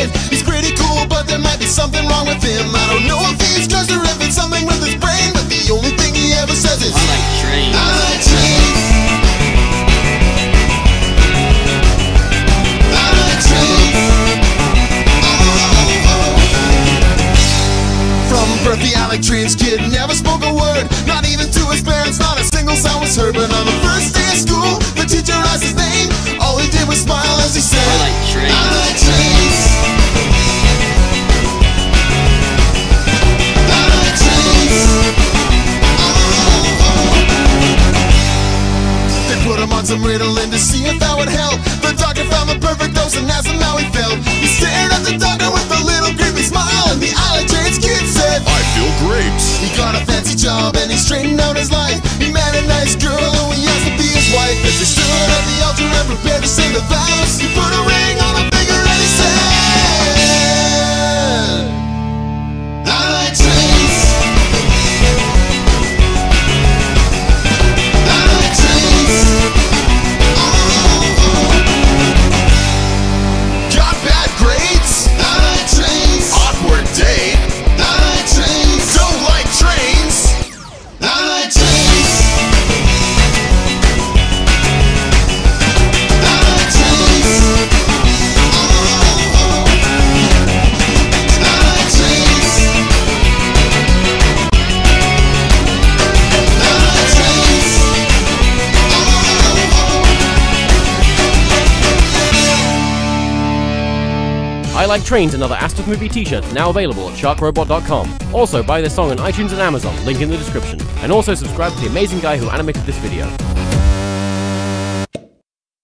in. He's pretty cool, but there might be something wrong with him. I don't know if he's cursed or if it's something with his brain, but the only thing he ever says is I like trains. I like trains. I like trains. Oh. From birth, the Alec Trains kid never spoke a word, not even to his parents. Not a single sound was heard. But on the first day of school, the teacher asked his name. Some Ritalin to see if that would help. The doctor found the perfect dose and asked him how he felt. He stared at the doctor with a little creepy smile, and the like trains kid said, I feel great. he got a fancy job and he straightened out his life. He met a nice girl I Like Trains and other Astros movie t-shirts now available at sharkrobot.com. Also buy this song on iTunes and Amazon, link in the description. And also subscribe to the amazing guy who animated this video.